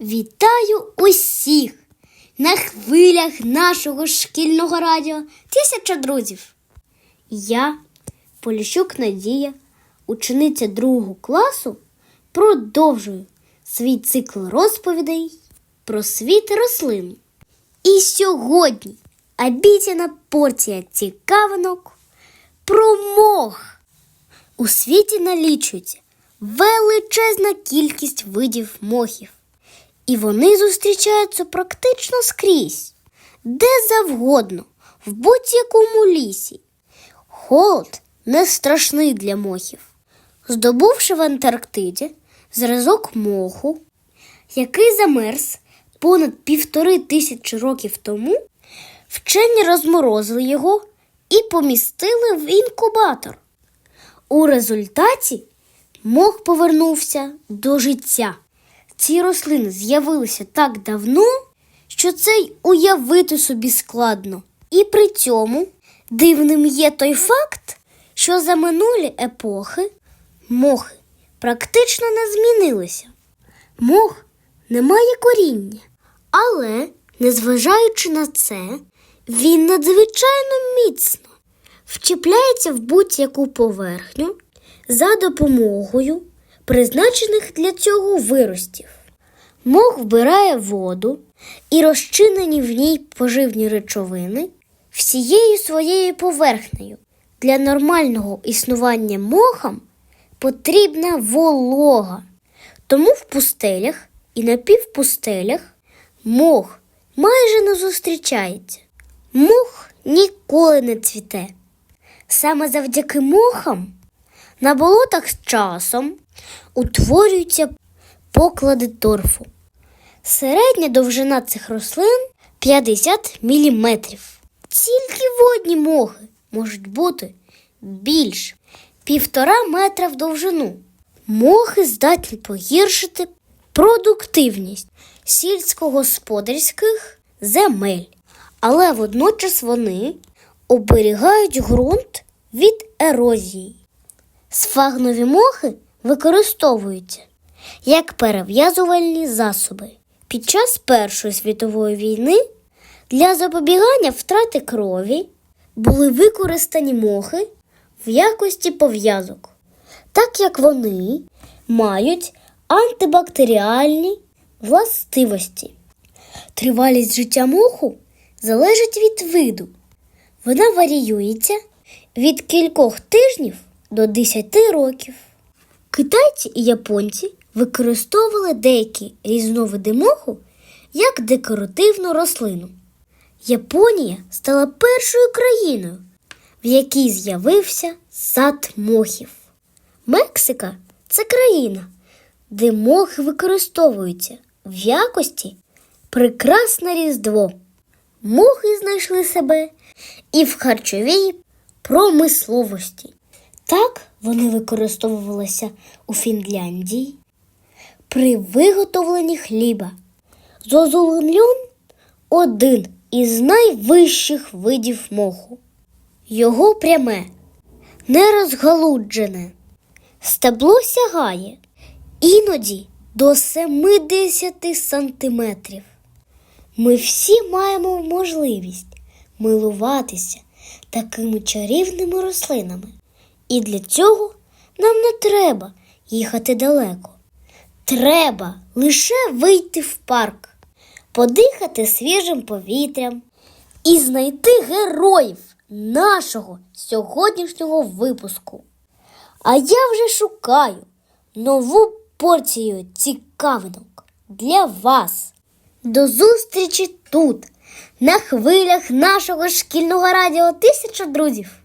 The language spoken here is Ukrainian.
Вітаю усіх на хвилях нашого шкільного радіо Тисяча друзів. Я, Поліщук Надія, учениця другого класу, продовжую свій цикл розповідей про світ рослин. І сьогодні обіцяна порція цікавинок про мох. У світі налічується величезна кількість видів мохів, і вони зустрічаються практично скрізь, де завгодно, в будь-якому лісі. Холод не страшний для мохів. Здобувши в Антарктиді зразок моху, який замерз понад півтори тисячі років тому, вчені розморозили його і помістили в інкубатор. У результаті мох повернувся до життя. Ці рослини з'явилися так давно, що це й уявити собі складно. І при цьому дивним є той факт, що за минулі епохи мохи практично не змінилися. Мох не має коріння, але, незважаючи на це, він надзвичайно міцно вчіпляється в будь-яку поверхню за допомогою призначених для цього виростів. Мох вбирає воду і розчинені в ній поживні речовини всією своєю поверхнею. Для нормального існування мохам потрібна волога. Тому в пустелях і напівпустелях мох майже не зустрічається. Мох ніколи не цвіте. Саме завдяки мохам на болотах з часом утворюються поклади торфу. Середня довжина цих рослин 50 мм. Тільки водні мохи можуть бути більш півтора метра в довжину. Мохи здатні погіршити продуктивність сільськогосподарських земель, але водночас вони оберігають ґрунт від ерозії. Сфагнові мохи використовуються як перев'язувальні засоби. Під час Першої світової війни для запобігання втрати крові були використані мохи в якості пов'язок, так як вони мають антибактеріальні властивості. Тривалість життя моху залежить від виду. Вона варіюється від кількох тижнів до 10 років. Китайці і японці використовували деякі різновиди моху як декоративну рослину. Японія стала першою країною, в якій з'явився сад мохів. Мексика це країна, де мохи використовуються в якості прекрасне різдво. Мохи знайшли себе і в харчовій промисловості. Так вони використовувалися у Фінляндії при виготовленні хліба. Зозулинльон один із найвищих видів моху. Його пряме, нерозгалуджене. Стебло сягає іноді до 70 сантиметрів. Ми всі маємо можливість милуватися такими чарівними рослинами. І для цього нам не треба їхати далеко. Треба лише вийти в парк, подихати свіжим повітрям і знайти героїв нашого сьогоднішнього випуску. А я вже шукаю нову порцію цікавинок для вас. До зустрічі тут, на хвилях нашого шкільного радіо Тисяча друзів.